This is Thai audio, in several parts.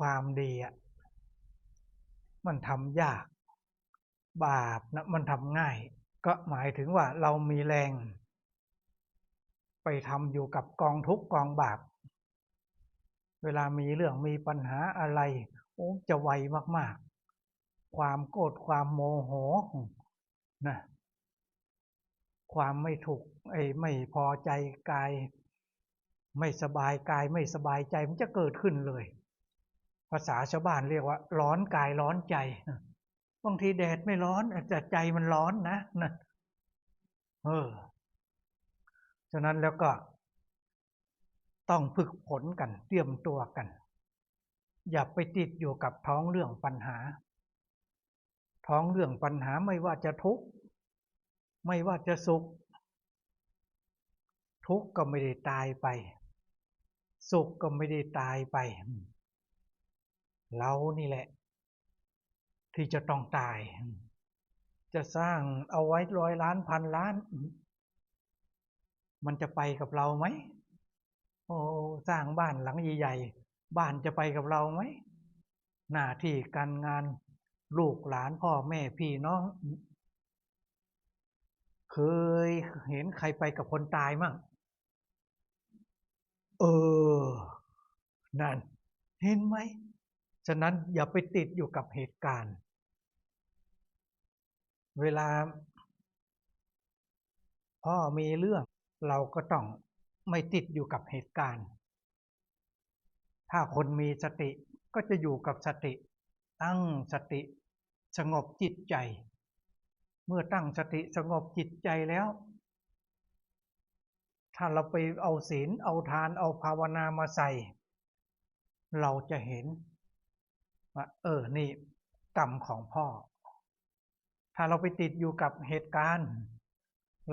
ความดีอะมันทำยาก บาปนะมันทำง่าย ก็หมายถึงว่าเรามีแรง ไปทำอยู่กับกองทุกกองบาป เวลามีเรื่องมีปัญหาอะไรโอ้จะไวมากๆ ความโกรธความโมโหนะความไม่ถูกไอ้ไม่พอใจกาย ไม่สบายกายไม่สบายใจมันจะเกิดขึ้นเลย ภาษาชาวบ้านเรียกว่า ร้อนกายร้อนใจบางทีแดดไม่ร้อนแต่ใจมันร้อนนะนะเออฉะนั้นแล้วก็ ต้องฝึกฝนกันเตรียมตัวกัน อย่าไปติดอยู่กับท้องเรื่องปัญหา ท้องเรื่องปัญหาไม่ว่าจะทุกข์ไม่ว่าจะสุข ทุกข์ก็ไม่ได้ตายไป สุขก็ไม่ได้ตายไป เรานี่แหละ ที่จะต้องตาย จะสร้างเอาไว้ร้อยล้านพันล้าน มันจะไปกับเราไหมโอ้สร้างบ้านหลังใหญ่ๆบ้านจะไปกับเราไหมหน้าที่การงานลูกหลานพ่อแม่พี่น้อง เคยเห็นใครไปกับคนตายมั่งเออ นั่น เห็นไหม ฉะนั้นอย่าไปติดอยู่กับเหตุการณ์ เวลา พ่อมีเรื่องเราก็ต้องไม่ติดอยู่กับเหตุการณ์ ถ้าคนมีสติก็จะอยู่กับสติ ตั้งสติสงบจิตใจ เมื่อตั้งสติสงบจิตใจแล้ว ถ้าเราไปเอาศีลเอาทานเอาภาวนามาใส่ เราจะเห็น ว่า เออ นี่กรรมของพ่อ ถ้าเราไปติดอยู่กับเหตุการณ์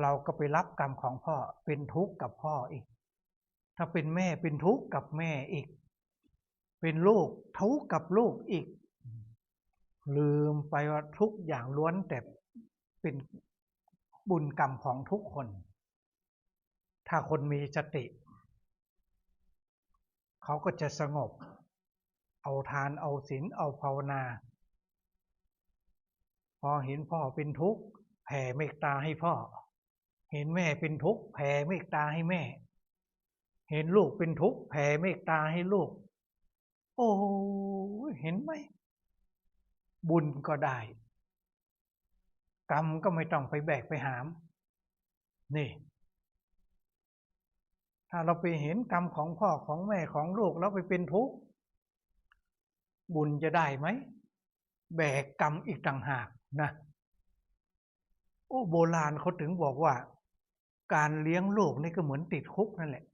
เราก็ไปรับกรรมของพ่อ เป็นทุกข์กับพ่ออีก ถ้าเป็นแม่เป็นทุกข์กับแม่อีก เป็นลูกทุกข์กับลูกอีก ลืมไปว่าทุกอย่างล้วนแต่เป็นบุญกรรมของทุกคน ถ้าคนมีสติ เขาก็จะสงบ เอาทานเอาศีลเอาภาวนา พอเห็นพ่อเป็นทุกข์แผ่เมตตาให้พ่อ เห็นแม่เป็นทุกข์แผ่เมตตาให้แม่ เห็นลูกเป็นทุกข์แผ่เมตตาให้ลูก โอ้เห็นไหม บุญก็ได้ กรรมก็ไม่ต้องไปแบกไปหาม นี่ถ้าเราไปเห็นกรรมของพ่อของแม่ของลูกแล้วไปเป็นทุกข์ บุญจะได้ไหม แบกกรรมอีกต่างหากนะ โอ้โบราณเขาถึงบอกว่า การเลี้ยงลูกนี่ก็เหมือนติดคุกนั่นแหละ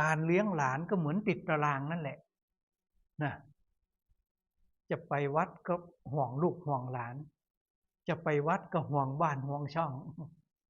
การเลี้ยงหลานก็เหมือนติดตารางนั่นแหละนะจะไปวัดก็ห่วงลูกห่วงหลาน จะไปวัดก็ห่วงบ้านห่วงช่อง